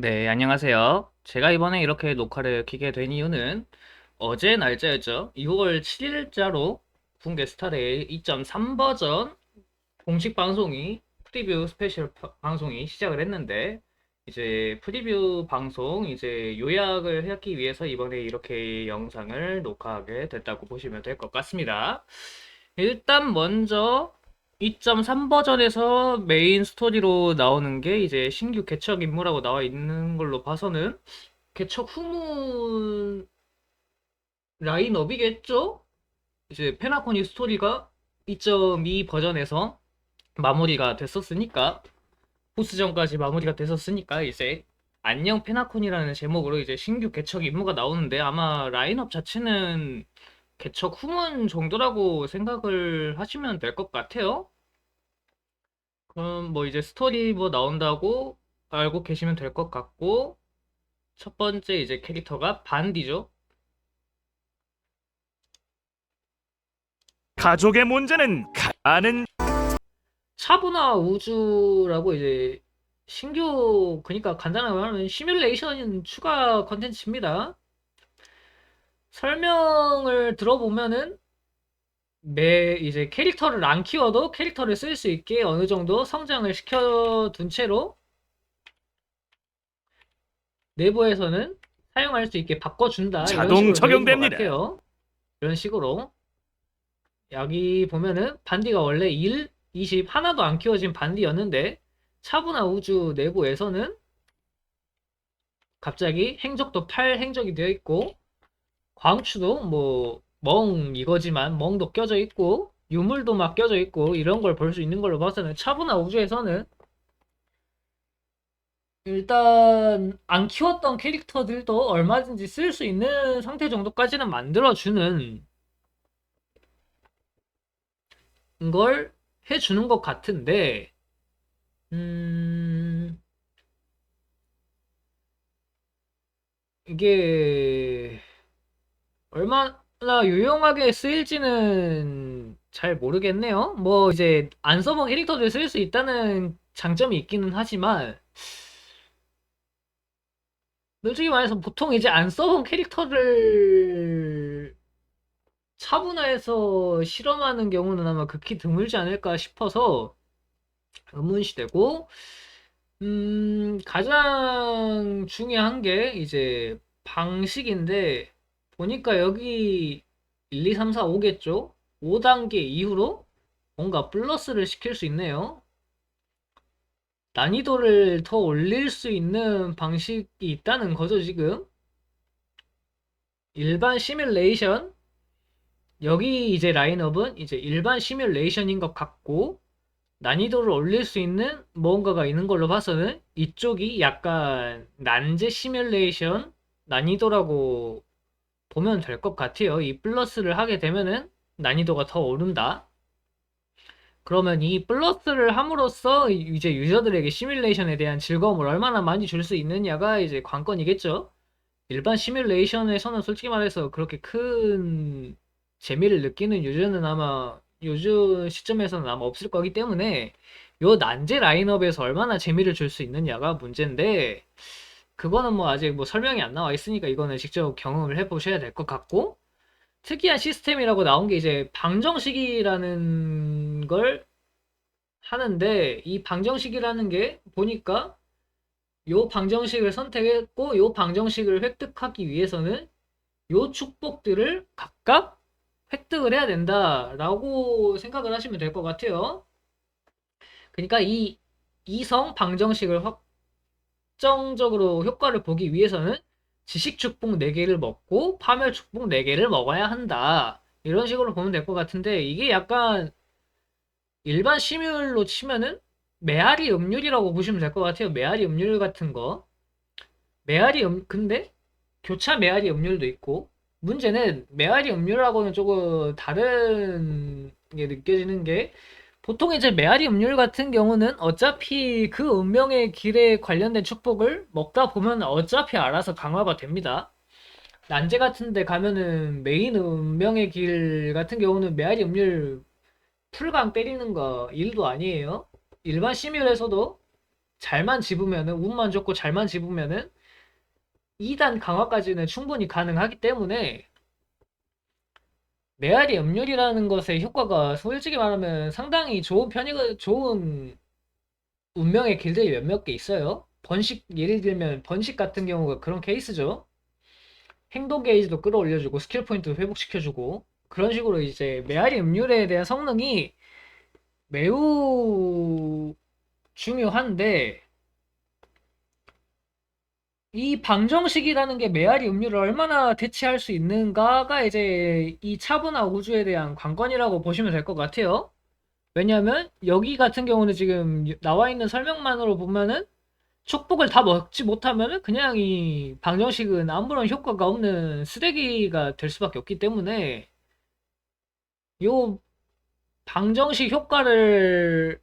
네, 안녕하세요. 제가 이번에 이렇게 녹화를 켜게 된 이유는 어제 날짜였죠. 6월 7일자로 붕괴 스타레일 2.3 버전 공식 방송이 프리뷰 스페셜 파- 방송이 시작을 했는데 이제 프리뷰 방송 이제 요약을 하기 위해서 이번에 이렇게 영상을 녹화하게 됐다고 보시면 될 것 같습니다. 일단 먼저 2.3 버전에서 메인 스토리로 나오는 게 이제 신규 개척 임무라고 나와 있는 걸로 봐서는 개척 후문 라인업이겠죠? 이제 페나코니 스토리가 2.2 버전에서 마무리가 됐었으니까 보스전까지 마무리가 됐었으니까 이제 안녕 페나콘이라는 제목으로 이제 신규 개척 임무가 나오는데 아마 라인업 자체는 개척 후문 정도라고 생각을 하시면 될 것 같아요. 그럼 뭐 이제 스토리 뭐 나온다고 알고 계시면 될 것 같고 첫 번째 이제 캐릭터가 반디죠. 가족의 문제는 가는 차분화 우주라고 이제 신규 그러니까 간단하게 말하면 시뮬레이션 추가 컨텐츠입니다. 설명을 들어보면은 매 이제 캐릭터를 안 키워도 캐릭터를 쓸 수 있게 어느 정도 성장을 시켜둔 채로 내부에서는 사용할 수 있게 바꿔준다. 자동 적용됩니다. 이런 식으로 여기 보면은 반디가 원래 1, 20 하나도 안 키워진 반디였는데 차분화 우주 내부에서는 갑자기 행적도 8 행적이 되어 있고 광추도 뭐 멍 이거지만 멍도 껴져 있고 유물도 막 껴져 있고 이런 걸 볼 수 있는 걸로 봐서는 차분화 우주에서는 일단 안 키웠던 캐릭터들도 얼마든지 쓸 수 있는 상태 정도까지는 만들어주는 걸 해주는 것 같은데 음 이게 얼마나 유용하게 쓰일지는 잘 모르겠네요. 뭐 이제 안 써본 캐릭터들 쓸 수 있다는 장점이 있기는 하지만 솔직히 말해서 보통 이제 안 써본 캐릭터를 차분화해서 실험하는 경우는 아마 극히 드물지 않을까 싶어서 의문시되고 음 가장 중요한 게 이제 방식인데 보니까 여기 1, 2, 3, 4, 5겠죠? 5단계 이후로 뭔가 플러스를 시킬 수 있네요. 난이도를 더 올릴 수 있는 방식이 있다는 거죠, 지금. 일반 시뮬레이션. 여기 이제 라인업은 이제 일반 시뮬레이션인 것 같고, 난이도를 올릴 수 있는 무언가가 있는 걸로 봐서는 이쪽이 약간 난제 시뮬레이션 난이도라고 보면 될 것 같아요. 이 플러스를 하게 되면은 난이도가 더 오른다. 그러면 이 플러스를 함으로써 이제 유저들에게 시뮬레이션에 대한 즐거움을 얼마나 많이 줄 수 있느냐가 이제 관건이겠죠. 일반 시뮬레이션에서는 솔직히 말해서 그렇게 큰 재미를 느끼는 유저는 아마 요즘 시점에서는 아마 없을 거기 때문에 요 난제 라인업에서 얼마나 재미를 줄 수 있느냐가 문제인데 그거는 뭐 아직 뭐 설명이 안 나와 있으니까 이거는 직접 경험을 해보셔야 될 것 같고 특이한 시스템이라고 나온 게 이제 방정식이라는 걸 하는데 이 방정식이라는 게 보니까 요 방정식을 선택했고 요 방정식을 획득하기 위해서는 요 축복들을 각각 획득을 해야 된다라고 생각을 하시면 될 것 같아요. 그러니까 이 이성 방정식을 확 정적으로 효과를 보기 위해서는 지식 축복 4개를 먹고 파멸 축복 4개를 먹어야 한다. 이런 식으로 보면 될 것 같은데 이게 약간 일반 시뮬로 치면은 메아리 음률이라고 보시면 될 것 같아요. 메아리 음률 같은 거. 메아리 음 근데 교차 메아리 음률도 있고 문제는 메아리 음률하고는 조금 다른 게 느껴지는 게 보통 이제 메아리 음률 같은 경우는 어차피 그 운명의 길에 관련된 축복을 먹다 보면 어차피 알아서 강화가 됩니다. 난제 같은 데 가면은 메인 운명의 길 같은 경우는 메아리 음률 풀강 때리는 거 일도 아니에요. 일반 시뮬에서도 잘만 집으면은 운만 좋고 잘만 집으면은 2단 강화까지는 충분히 가능하기 때문에 메아리 음률이라는 것의 효과가 솔직히 말하면 상당히 좋은 편이 좋은 운명의 길들이 몇몇 개 있어요. 번식 예를 들면 번식 같은 경우가 그런 케이스죠. 행동 게이지도 끌어올려주고 스킬 포인트 회복시켜주고 그런 식으로 이제 메아리 음률에 대한 성능이 매우 중요한데 이 방정식이라는 게 메아리 음률을 얼마나 대체할 수 있는가가 이제 이 차분화 우주에 대한 관건이라고 보시면 될 것 같아요. 왜냐하면 여기 같은 경우는 지금 나와 있는 설명만으로 보면은 축복을 다 먹지 못하면은 그냥 이 방정식은 아무런 효과가 없는 쓰레기가 될 수밖에 없기 때문에 요 방정식 효과를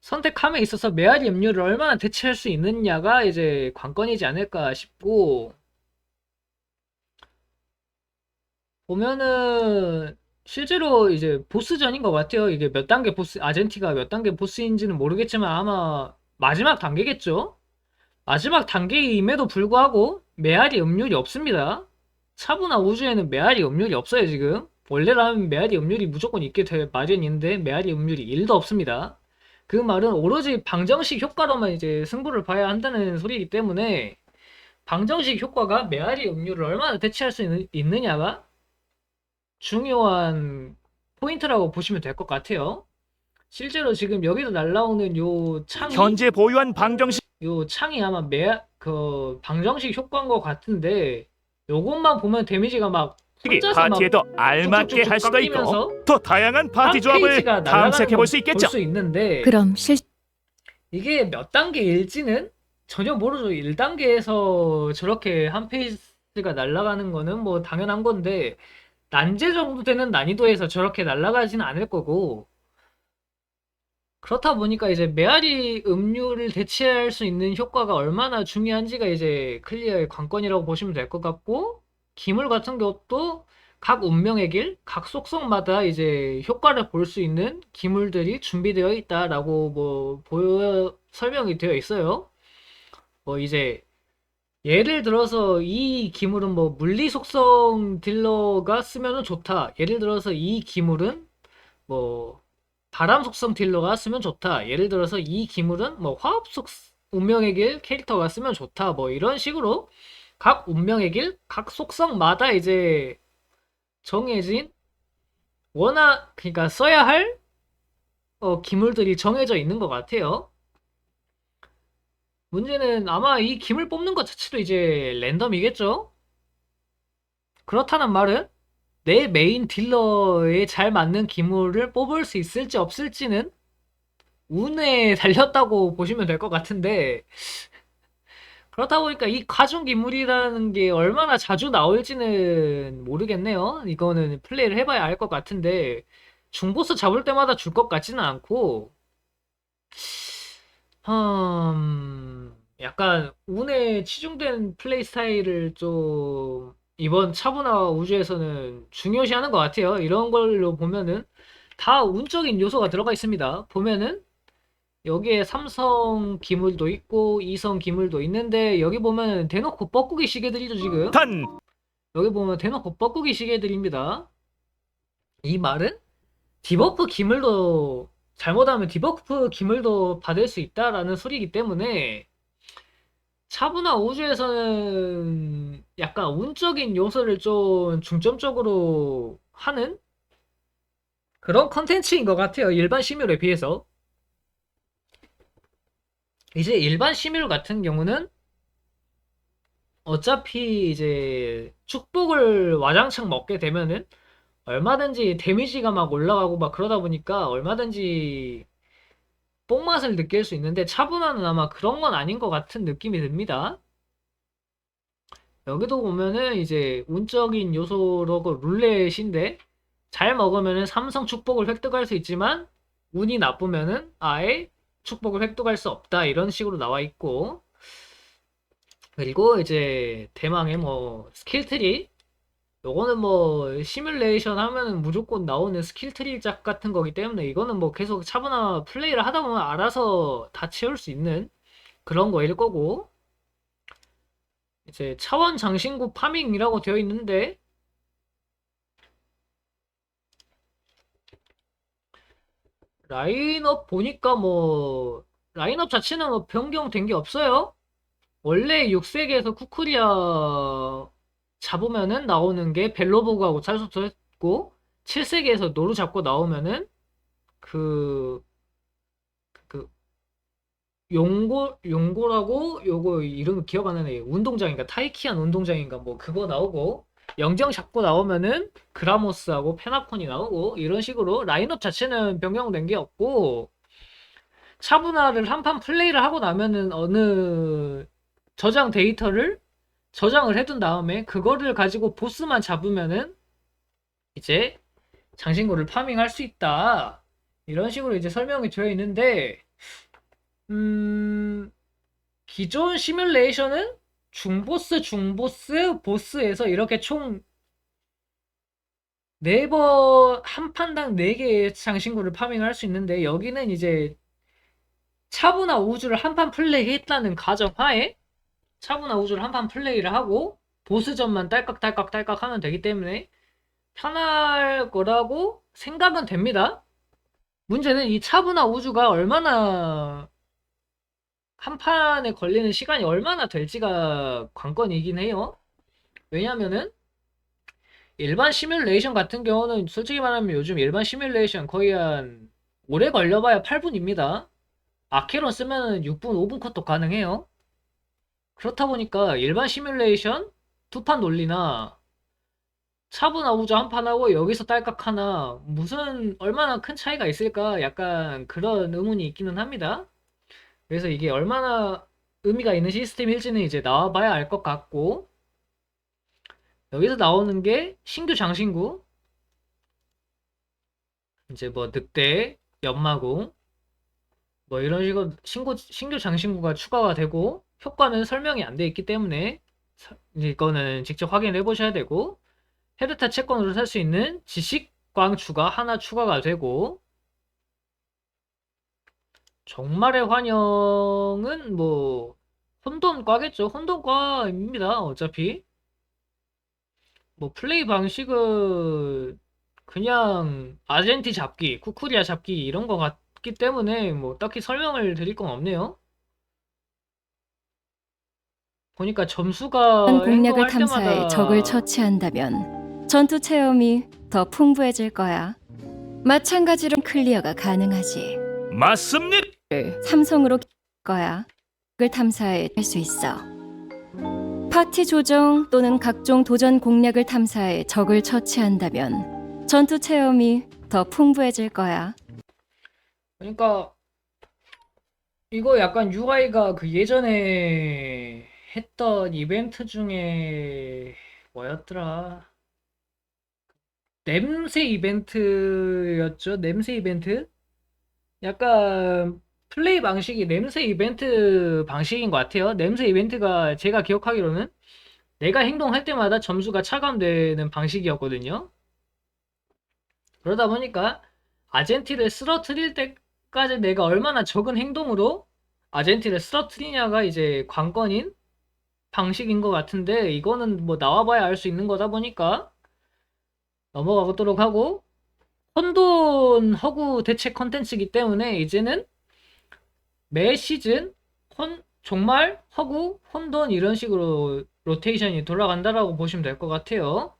선택함에 있어서 메아리 음료를 얼마나 대체할 수 있느냐가 이제 관건이지 않을까 싶고 보면은 실제로 이제 보스전인 것 같아요. 이게 몇 단계 보스 아젠티가 몇 단계 보스인지는 모르겠지만 아마 마지막 단계겠죠. 마지막 단계임에도 불구하고 메아리 음률이 없습니다. 차분한 우주에는 메아리 음률이 없어요 지금. 원래라면 메아리 음률이 무조건 있게 될 마련인데 메아리 음률이 1도 없습니다. 그 말은 오로지 방정식 효과로만 이제 승부를 봐야 한다는 소리이기 때문에 방정식 효과가 메아리 음률을 얼마나 대체할 수 있느, 있느 냐가 중요한 포인트라고 보시면 될 것 같아요. 실제로 지금 여기서 날라오는 요 창이 현재 보유한 방정식 요 창이 아마 메, 그 방정식 효과인 것 같은데 요것만 보면 데미지가 막 이 혼자서 막 파티에 더 알맞게 쭉쭉쭉 할 수도 있고 깎이면서 더 다양한 파티 한 조합을 페이지가 탐색해 볼수볼 있겠죠. 수 있는데 그럼 실 이게 몇 단계일지는 전혀 모르죠. 1단계에서 저렇게 한 페이지가 날아가는 거는 뭐 당연한 건데 난제 정도 되는 난이도에서 저렇게 날아가지는 않을 거고 그렇다 보니까 이제 메아리 음료를 대체할 수 있는 효과가 얼마나 중요한지가 이제 클리어의 관건이라고 보시면 될 것 같고 기물 같은 것도 각 운명의 길, 각 속성마다 이제 효과를 볼 수 있는 기물들이 준비되어 있다라고 뭐 보여 설명이 되어 있어요. 뭐 이제 예를 들어서 이 기물은 뭐 물리 속성 딜러가 쓰면은 좋다. 예를 들어서 이 기물은 뭐 바람 속성 딜러가 쓰면 좋다. 예를 들어서 이 기물은 뭐 화합 속 운명의 길 캐릭터가 쓰면 좋다. 뭐 이런 식으로 각 운명의 길, 각 속성마다 이제 정해진 워낙 그러니까 써야 할 어, 기물들이 정해져 있는 것 같아요. 문제는 아마 이 기물 뽑는 것 자체도 이제 랜덤이겠죠? 그렇다는 말은 내 메인 딜러에 잘 맞는 기물을 뽑을 수 있을지 없을지는 운에 달렸다고 보시면 될 것 같은데 그렇다 보니까 이 가중 기물이라는 게 얼마나 자주 나올지는 모르겠네요. 이거는 플레이를 해봐야 알 것 같은데 중보스 잡을 때마다 줄 것 같지는 않고 음, 약간 운에 치중된 플레이 스타일을 좀 이번 차분화 우주에서는 중요시하는 것 같아요. 이런 걸로 보면은 다 운적인 요소가 들어가 있습니다. 보면은 여기에 삼성 기물도 있고 이성 기물도 있는데 여기 보면 대놓고 뻐꾸기 시계들이죠 지금. 단 여기 보면 대놓고 뻐꾸기 시계들입니다. 이 말은 디버프 기물도 잘못하면 디버프 기물도 받을 수 있다라는 소리이기 때문에 차분화 우주에서는 약간 운적인 요소를 좀 중점적으로 하는 그런 컨텐츠인 것 같아요. 일반 시뮬에 비해서. 이제 일반 시뮬 같은 경우는 어차피 이제 축복을 와장창 먹게 되면은 얼마든지 데미지가 막 올라가고 막 그러다 보니까 얼마든지 뽕맛을 느낄 수 있는데 차분화는 아마 그런 건 아닌 것 같은 느낌이 듭니다. 여기도 보면은 이제 운적인 요소로 룰렛인데 잘 먹으면은 삼성 축복을 획득할 수 있지만 운이 나쁘면은 아예 축복을 획득할 수 없다 이런 식으로 나와 있고. 그리고 이제 대망의 뭐 스킬트리. 요거는 뭐 시뮬레이션 하면은 무조건 나오는 스킬 트리 작 같은 거기 때문에 이거는 뭐 계속 차분한 플레이를 하다 보면 알아서 다 채울 수 있는 그런 거일 거고. 이제 차원 장신구 파밍이라고 되어 있는데 라인업 보니까 뭐 라인업 자체는 뭐 변경된 게 없어요. 원래 6세기에서 쿠쿠리아 잡으면은 나오는 게 벨로보그하고 찰소트였고 7세기에서 노루 잡고 나오면은 그, 그 용고 용고라고 요거 이름 기억 안 나네. 운동장인가? 타이키안 운동장인가? 뭐 그거 나오고 영정 잡고 나오면은 그라모스하고 페나콘이 나오고 이런 식으로 라인업 자체는 변경된 게 없고 차분화를 한 판 플레이를 하고 나면은 어느 저장 데이터를 저장을 해둔 다음에 그거를 가지고 보스만 잡으면은 이제 장신구를 파밍할 수 있다. 이런 식으로 이제 설명이 되어 있는데 음 기존 시뮬레이션은 중보스 중보스 보스에서 이렇게 총 4번 한 판당 4개의 장신구를 파밍할 수 있는데 여기는 이제 차분화 우주를 한 판 플레이 했다는 가정하에 차분화 우주를 한 판 플레이를 하고 보스전만 딸깍딸깍 딸깍 하면 되기 때문에 편할 거라고 생각은 됩니다. 문제는 이 차분화 우주가 얼마나 한 판에 걸리는 시간이 얼마나 될지가 관건이긴 해요. 왜냐면은 일반 시뮬레이션 같은 경우는 솔직히 말하면 요즘 일반 시뮬레이션 거의 한 오래 걸려봐야 8분입니다. 아케론 쓰면은 6분, 5분 컷도 가능해요. 그렇다 보니까 일반 시뮬레이션 두판 돌리나 차분화 우주 한판 하고 여기서 딸깍 하나 무슨 얼마나 큰 차이가 있을까 약간 그런 의문이 있기는 합니다. 그래서 이게 얼마나 의미가 있는 시스템일지는 이제 나와봐야 알 것 같고 여기서 나오는 게 신규 장신구 이제 뭐 늑대, 연마공 뭐 이런 식으로 신고, 신규 장신구가 추가가 되고 효과는 설명이 안 돼 있기 때문에 이거는 직접 확인해 보셔야 되고 헤르타 채권으로 살 수 있는 지식 광 추가 하나 추가가 되고 정말의 환영은 뭐 혼돈과겠죠. 혼돈과입니다. 어차피 뭐 플레이 방식은 그냥 아젠티 잡기, 쿠쿠리아 잡기 이런 거 같기 때문에 뭐 딱히 설명을 드릴 건 없네요. 보니까 점수가 한 공략을 행동할 탐사해 때마다 적을 처치한다면 전투 체험이 더 풍부해질 거야. 마찬가지로 클리어가 가능하지. 맞습니다. 삼성으로 거야. 적을 탐사해 할 수 있어. 파티 조정 또는 각종 도전 공략을 탐사해 적을 처치한다면 전투 체험이 더 풍부해질 거야. 그러니까 이거 약간 UI가 그 예전에 했던 이벤트 중에 뭐였더라? 냄새 이벤트였죠? 냄새 이벤트? 약간 플레이 방식이 냄새 이벤트 방식인 것 같아요. 냄새 이벤트가 제가 기억하기로는 내가 행동할 때마다 점수가 차감되는 방식이었거든요. 그러다 보니까 아젠티를 쓰러뜨릴 때까지 내가 얼마나 적은 행동으로 아젠티를 쓰러뜨리냐가 이제 관건인 방식인 것 같은데 이거는 뭐 나와봐야 알 수 있는 거다 보니까 넘어가도록 하고 혼돈 허구 대체 컨텐츠이기 때문에 이제는 매 시즌 혼, 정말 허구, 혼돈 이런 식으로 로테이션이 돌아간다라고 보시면 될 것 같아요.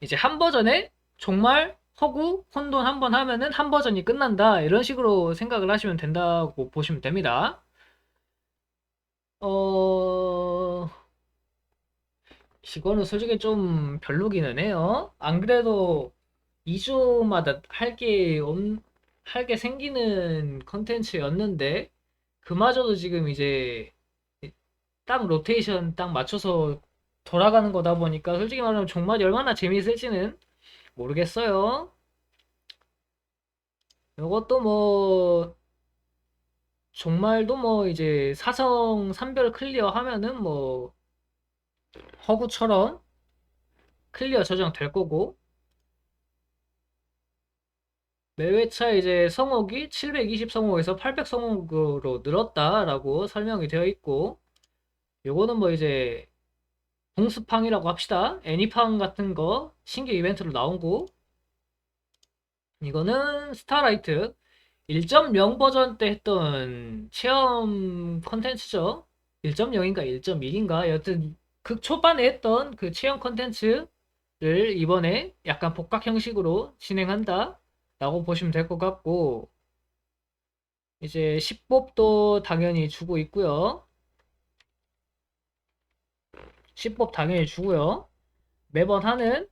이제 한 버전에 정말 허구, 혼돈 한 번 하면은 한 버전이 끝난다. 이런 식으로 생각을 하시면 된다고 보시면 됩니다. 어, 이거는 솔직히 좀 별로기는 해요. 안 그래도 2주마다 할 게, 할게 생기는 컨텐츠였는데, 그마저도 지금 이제 딱 로테이션 딱 맞춰서 돌아가는 거다 보니까 솔직히 말하면 정말 얼마나 재미있을지는 모르겠어요. 이것도 뭐 정말도 뭐 이제 사성 3별 클리어 하면은 뭐 허구처럼 클리어 저장 될 거고 매회차 이제 성옥이 720 성옥에서 800 성옥으로 늘었다라고 설명이 되어 있고 요거는 뭐 이제 동스팡이라고 합시다. 애니팡 같은 거 신규 이벤트로 나온 거 이거는 스타라이트 1.0 버전 때 했던 체험 컨텐츠죠. 1.0인가 1.1인가 여튼 극 초반에 했던 그 체험 컨텐츠를 이번에 약간 복각 형식으로 진행한다 라고 보시면 될 것 같고 이제 10법도 당연히 주고 있고요. 10법 당연히 주고요. 매번 하는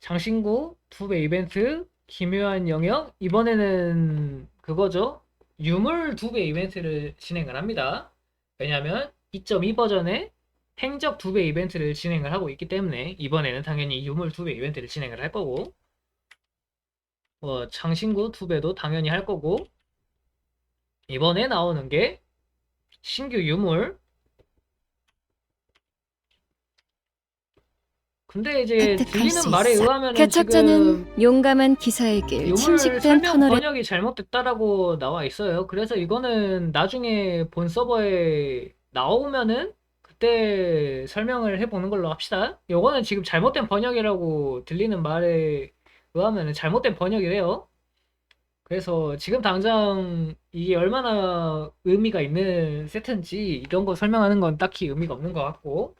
장신구 두 배 이벤트 기묘한 영역 이번에는 그거죠. 유물 두 배 이벤트를 진행을 합니다. 왜냐하면 2.2 버전에 행적 두 배 이벤트를 진행을 하고 있기 때문에 이번에는 당연히 유물 두 배 이벤트를 진행을 할 거고 뭐 장신구 두 배도 당연히 할 거고 이번에 나오는 게 신규 유물 근데 이제 획득할 들리는 수 말에 있어. 의하면 개척자는 용감한 기사의 길, 유물 침식된 설명 터널에 번역이 잘못됐다라고 나와 있어요. 그래서 이거는 나중에 본 서버에 나오면은 그때 설명을 해보는 걸로 합시다. 요거는 지금 잘못된 번역이라고 들리는 말에 의하면 잘못된 번역이래요. 그래서 지금 당장 이게 얼마나 의미가 있는 세트인지 이런 거 설명하는 건 딱히 의미가 없는 것 같고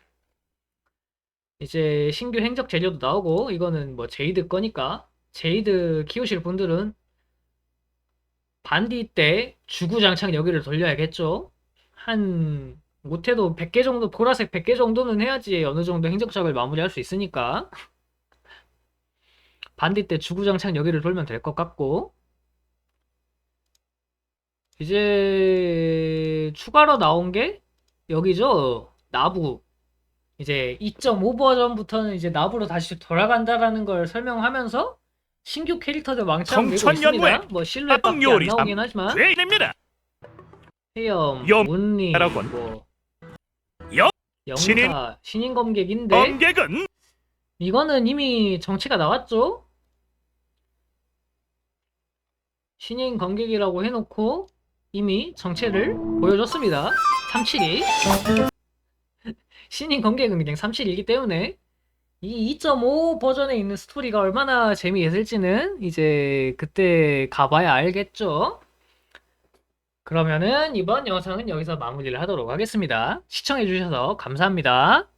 이제 신규 행적 재료도 나오고 이거는 뭐 제이드 거니까 제이드 키우실 분들은 반디 때 주구장창 여기를 돌려야겠죠. 한 못해도 100개 정도 보라색 100개 정도는 해야지 어느 정도 행적작을 마무리할 수 있으니까 반디 때 주구장창 여기를 돌면 될 것 같고 이제 추가로 나온 게 여기죠. 나부. 이제 2.5 버전부터는 이제 나부로 다시 돌아간다라는 걸 설명하면서 신규 캐릭터들 왕창 내고 있습니다. 뭐 실루엣 밖에 안 합동요리 나오긴 하지만 죄입니다. 헤엄, 염- 문리, 라곤. 뭐 영- 영사, 신인- 신인 검객인데 검객은 이거는 이미 정체가 나왔죠? 신인 검객이라고 해놓고 이미 정체를 보여줬습니다. 372. 신인 검객은 그냥 371이기 때문에 이 2.5 버전에 있는 스토리가 얼마나 재미있을지는 이제 그때 가봐야 알겠죠? 그러면은 이번 영상은 여기서 마무리를 하도록 하겠습니다. 시청해주셔서 감사합니다.